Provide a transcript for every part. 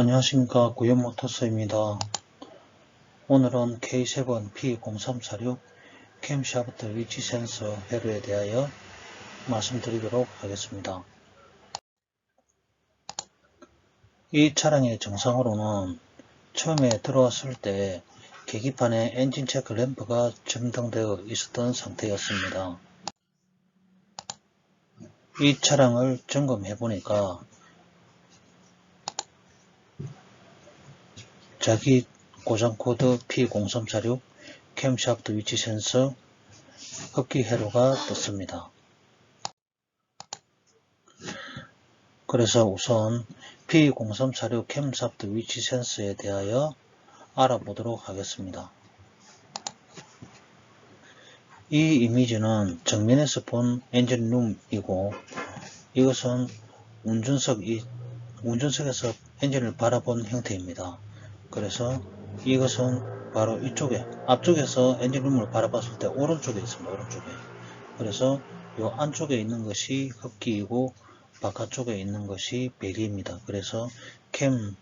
안녕하십니까 구현모터스입니다. 오늘은 K7 P0346 캠샤프트 위치 센서 회로에 대하여 말씀드리도록 하겠습니다. 이 차량의 정상으로는 처음에 들어왔을 때 계기판에 엔진 체크 램프가 점등되어 있었던 상태였습니다. 이 차량을 점검해 보니까 자기 고장 코드 P0346 캠샤프트 위치 센서 흡기 회로가 떴습니다. 그래서 우선 P0346 캠샤프트 위치 센서에 대하여 알아보도록 하겠습니다. 이 이미지는 정면에서 본 엔진룸이고 이것은 운전석 이 운전석에서 엔진을 바라본 형태입니다. 그래서 이것은 바로 이쪽에 앞쪽에서 엔진룸을 바라봤을 때 오른쪽에 있습니다. 오른쪽에 그래서 이 안쪽에 있는 것이 흡기이고 바깥쪽에 있는 것이 배기입니다. 그래서 캠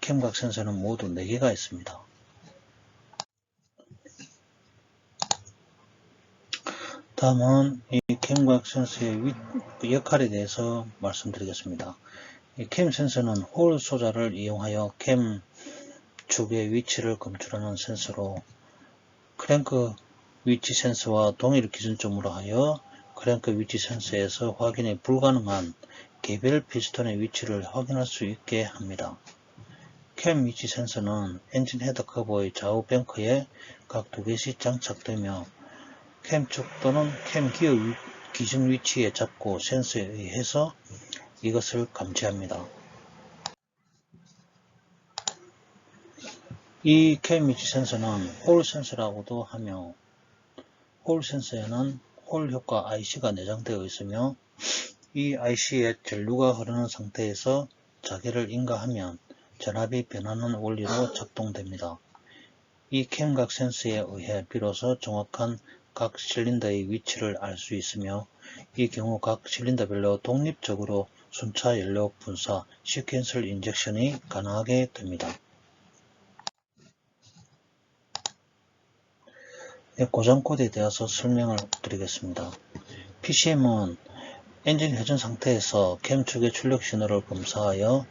캠각 센서는 모두 4개가 있습니다. 다음은 이 캠각 센서의 역할에 대해서 말씀드리겠습니다. 이캠 센서는 홀 소자를 이용하여 캠 축의 위치를 검출하는 센서로 크랭크 위치 센서와 동일 기준점으로 하여 크랭크 위치 센서에서 확인이 불가능한 개별 피스톤의 위치를 확인할 수 있게 합니다. 캠 위치 센서는 엔진 헤더 커버의 좌우 뱅크에 각 두 개씩 장착되며 캠 축 또는 캠 기어 기준 위치에 잡고 센서에 의해서 이것을 감지합니다. 이캠 위치 센서는 홀 센서라고도 하며 홀 센서에는 홀 효과 IC가 내장되어 있으며 이 IC에 전류가 흐르는 상태에서 자개를 인가하면 전압이 변하는 원리로 작동됩니다. 이 캠각 센서에 의해 비로소 정확한 각 실린더의 위치를 알 수 있으며 이 경우 각 실린더별로 독립적으로 순차 연료 분사 시퀀설 인젝션이 가능하게 됩니다. 고장 코드에 대해서 설명을 드리겠습니다. PCM은 엔진 회전 상태에서 캠 축의 출력 신호를 검사하여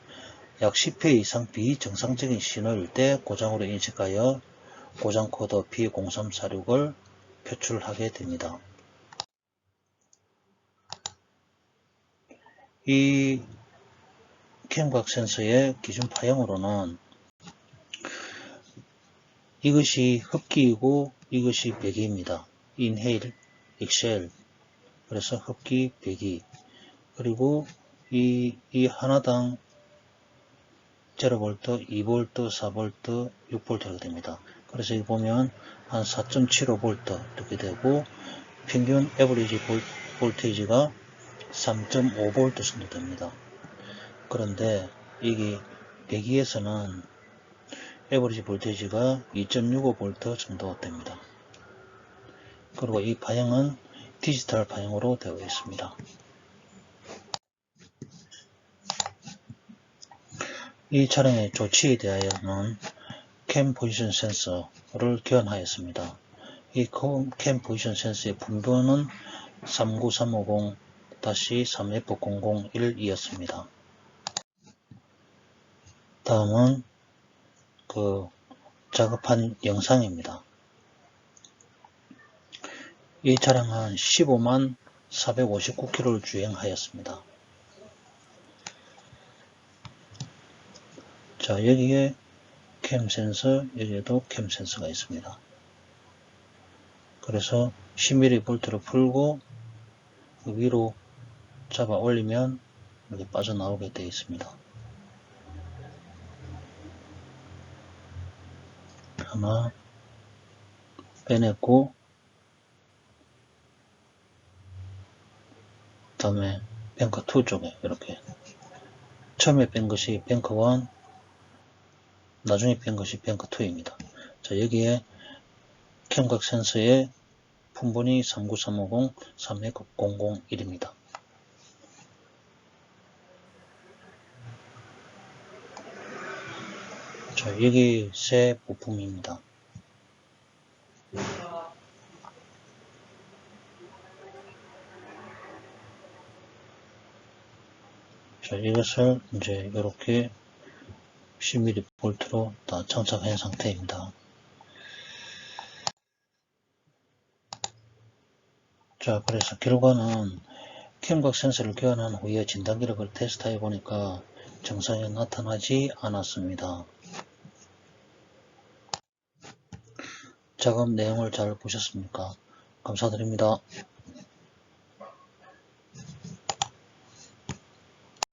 약 10회 이상 비정상적인 신호일 때 고장으로 인식하여 고장 코드 P0346을 표출하게 됩니다. 이 캠각 센서의 기준 파형으로는 이것이 흡기이고 이것이 배기입니다. 인헤일, 익셀 그래서 흡기, 배기 그리고 이, 이 하나당 0V, 2V, 4V, 6V가 됩니다. 그래서 여기 보면 한 4.75V 이렇게 되고 평균 에버리지 볼테이지가 3.5V 정도 됩니다. 그런데 이게 배기에서는 에버리지 볼테이지가 2.65V 정도 됩니다. 그리고 이 방향은 디지털 방향으로 되어 있습니다. 이 차량의 조치에 대하여는 캠 포지션 센서를 교환하였습니다. 이 캠 포지션 센서의 분번은 39350-3F001이었습니다. 다음은 그 작업한 영상입니다. 이 차량은 15만 459km를 주행하였습니다. 자 여기에 캠 센서 여기에도 캠 센서가 있습니다. 그래서 10mV를 풀고 그 위로 잡아 올리면 이렇게 빠져나오게 되어 있습니다. 하나 빼냈고 다음에 뱅커 2 쪽에 이렇게 처음에 뺀 것이 뱅커 1 나중에 뺀 것이 뱅커 2입니다. 자 여기에 캠각 센서의 품번이 39350 30001입니다. 자, 여기 새 부품입니다. 자, 이것을 이제 이렇게 10mm 볼트로 다 장착한 상태입니다. 자, 그래서 결과는 캠각 센서를 교환한 후에 진단 기록을 테스트해 보니까 증상이 나타나지 않았습니다. 작업 내용을 잘 보셨습니까? 감사드립니다.